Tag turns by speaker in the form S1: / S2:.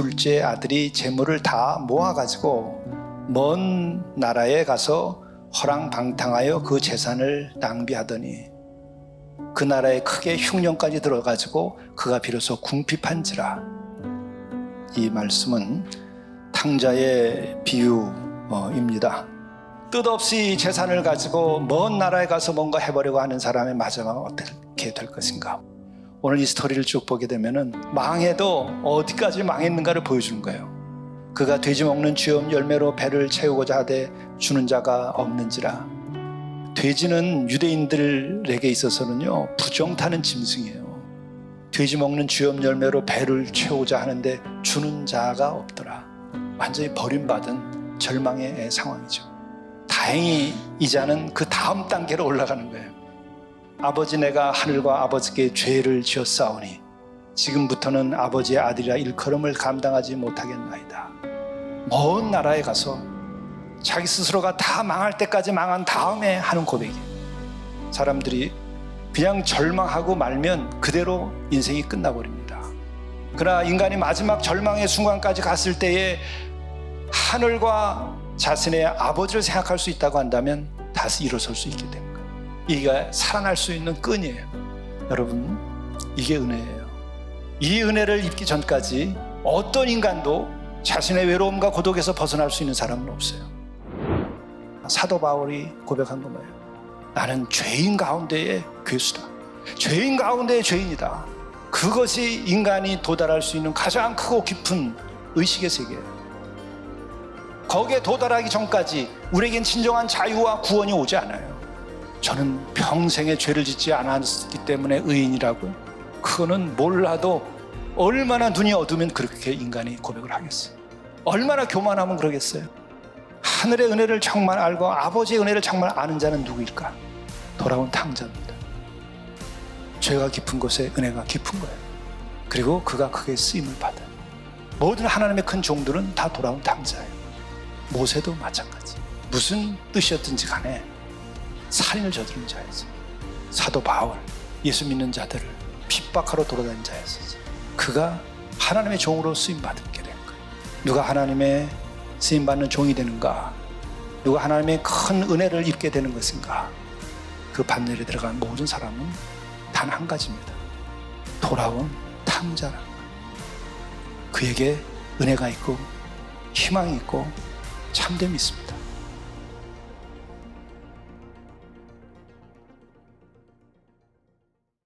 S1: 둘째 아들이 재물을 다 모아가지고 먼 나라에 가서 허랑방탕하여 그 재산을 낭비하더니 그 나라에 크게 흉년까지 들어가지고 그가 비로소 궁핍한지라 이 말씀은 탕자의 비유입니다. 뜻없이 재산을 가지고 먼 나라에 가서 뭔가 해보려고 하는 사람의 마지막은 어떻게 될 것인가? 오늘 이 스토리를 쭉 보게 되면은 망해도 어디까지 망했는가를 보여주는 거예요. 그가 돼지 먹는 쥐엄 열매로 배를 채우고자 하되 주는 자가 없는지라. 돼지는 유대인들에게 있어서는요 부정 타는 짐승이에요. 돼지 먹는 쥐엄 열매로 배를 채우고자 하는데 주는 자가 없더라. 완전히 버림받은 절망의 상황이죠. 다행히 이자는 그 다음 단계로 올라가는 거예요. 아버지 내가 하늘과 아버지께 죄를 지었사오니 지금부터는 아버지의 아들이라 일컬음을 감당하지 못하겠나이다. 먼 나라에 가서 자기 스스로가 다 망할 때까지 망한 다음에 하는 고백이에요. 사람들이 그냥 절망하고 말면 그대로 인생이 끝나버립니다. 그러나 인간이 마지막 절망의 순간까지 갔을 때에 하늘과 자신의 아버지를 생각할 수 있다고 한다면 다시 일어설 수 있게 됩니다. 이게 살아날 수 있는 끈이에요. 여러분, 이게 은혜예요. 이 은혜를 입기 전까지 어떤 인간도 자신의 외로움과 고독에서 벗어날 수 있는 사람은 없어요. 사도 바울이 고백한 건 뭐예요? 나는 죄인 가운데의 괴수다. 죄인 가운데의 죄인이다. 그것이 인간이 도달할 수 있는 가장 크고 깊은 의식의 세계예요. 거기에 도달하기 전까지 우리에겐 진정한 자유와 구원이 오지 않아요. 저는 평생에 죄를 짓지 않았기 때문에 의인이라고요. 그거는 몰라도 얼마나 눈이 어두면 그렇게 인간이 고백을 하겠어요. 얼마나 교만하면 그러겠어요. 하늘의 은혜를 정말 알고 아버지의 은혜를 정말 아는 자는 누구일까? 돌아온 탕자입니다. 죄가 깊은 곳에 은혜가 깊은 거예요. 그리고 그가 크게 쓰임을 받아요. 모든 하나님의 큰 종들은 다 돌아온 탕자예요. 모세도 마찬가지. 무슨 뜻이었든지 간에 살인을 저지른 자였어요. 사도 바울, 예수 믿는 자들을 핍박하러 돌아다닌 자였어요. 그가 하나님의 종으로 쓰임 받게 된 거예요. 누가 하나님의 쓰임 받는 종이 되는가? 누가 하나님의 큰 은혜를 입게 되는 것인가? 그 반열에 들어간 모든 사람은 단 한 가지입니다. 돌아온 거예요. 그에게 은혜가 있고 희망이 있고 참됨이 있습니다.